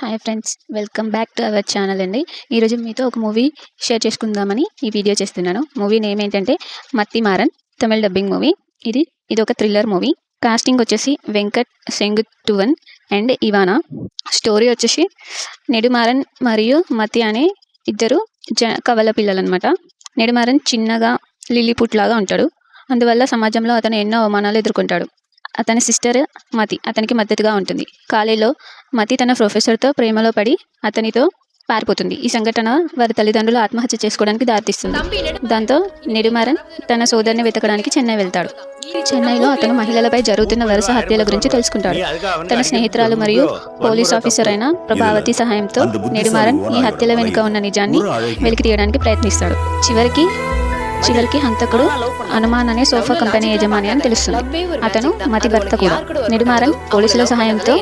Hi friends welcome back to our channel అండి. ఈరోజు మీతో ఒక మూవీ షేర్ చేసుకుందామని ఈ వీడియో చేస్తున్నాను. మూవీ నేమ్ ఏంటంటే మత్తి మారన్ తమిళ డబ్బింగ్ మూవీ. ఇది ఇది ఒక థ్రిల్లర్ మూవీ. కాస్టింగ్ వచ్చేసి వెంకట్ సెంగుట్టువన్ అండ్ ఇవానా. స్టోరీ వచ్చేసి నెడుమారన్ మరియు మతి అనే ఇద్దరు జ కవల పిల్లలు అనమాట నెడుమారన్ చిన్నగా లిల్లీపుట్ లాగా ఉంటాడు. అందువల్ల సమాజంలో అతను ఎన్నో అవమానాలు ఎదుర్కొంటాడు. అతని సిస్టర్ మతి అతనికి మద్దతుగా ఉంటుంది. కాలేజీలో మతి తన ప్రొఫెసర్తో ప్రేమలో పడి అతనితో పారిపోతుంది. ఈ సంఘటన వారి తల్లిదండ్రులు ఆత్మహత్య చేసుకోవడానికి దారితీస్తుంది. దాంతో నెడుమారన్ తన సోదరిని వెతకడానికి చెన్నై వెళ్తాడు. చెన్నైలో అతను మహిళలపై జరుగుతున్న వరుస హత్యల గురించి తెలుసుకుంటాడు. తన స్నేహితురాలు మరియు పోలీస్ ఆఫీసర్ అయిన ప్రభావతి సహాయంతో నెడుమారన్ ఈ హత్యల వెనుక ఉన్న నిజాన్ని వెలికి తీయడానికి ప్రయత్నిస్తాడు. చివరికి చివరికి హంతకుడు హనుమాన్ అనే సోఫా కంపెనీ యజమాని అని తెలుస్తుంది. అతను మతి భర్త కూడా. నిడుమారన్ పోలీసుల సహాయంతో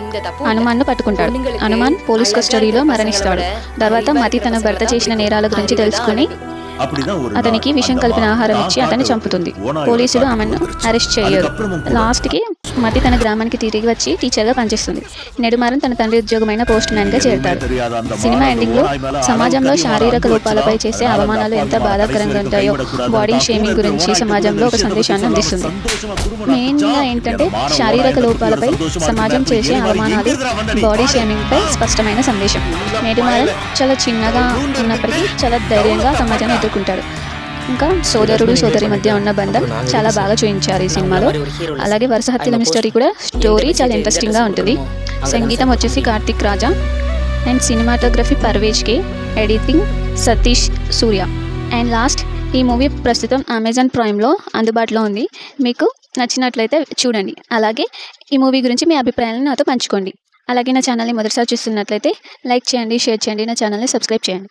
హనుమాన్ను పట్టుకుంటాడు. హనుమాన్ పోలీస్ కస్టడీలో మరణిస్తాడు. తర్వాత మతి తన భర్త చేసిన నేరాల గురించి తెలుసుకుని అతనికి విషం కలిపిన ఆహారం ఇచ్చి అతన్ని చంపుతుంది. పోలీసులు ఆమెను అరెస్ట్ చేయరు. లాస్ట్కి మతి తన గ్రామానికి తిరిగి వచ్చి టీచర్గా పనిచేస్తుంది. నెడుమారం తన తండ్రి ఉద్యోగమైన పోస్ట్ మ్యాన్గా చేరుతాడు సినిమా ఎండింగ్లో సమాజంలో శారీరక లోపాలపై చేసే అవమానాలు ఎంత బాధాకరంగా ఉంటాయో బాడీ షేమింగ్ గురించి సమాజంలో ఒక సందేశాన్ని అందిస్తుంది. మెయిన్గా ఏంటంటే శారీరక లోపాలపై సమాజం చేసే అవమానాలు బాడీ షేమింగ్ పై స్పష్టమైన సందేశం. నెడుమారం చాలా చిన్నగా ఉన్నప్పటికీ చాలా ధైర్యంగా సమాజాన్ని ఎదుర్కొంటాడు ఇంకా సోదరుడు సోదరి మధ్య ఉన్న బంధం చాలా బాగా చూపించారు ఈ సినిమాలో. అలాగే వరుస హత్యల మిస్టరీ కూడా స్టోరీ చాలా ఇంట్రెస్టింగ్గా ఉంటుంది. సంగీతం వచ్చేసి Karthik Raja and cinematography పర్వేజ్కి editing Satish Surya. And last ఈ మూవీ ప్రస్తుతం అమెజాన్ ప్రైమ్లో అందుబాటులో ఉంది. మీకు నచ్చినట్లయితే చూడండి. అలాగే ఈ మూవీ గురించి మీ అభిప్రాయాలను నాతో పంచుకోండి. అలాగే నా ఛానల్ని మొదటిసారి చూస్తున్నట్లయితే లైక్ చేయండి షేర్ చేయండి నా ఛానల్ని సబ్స్క్రైబ్ చేయండి.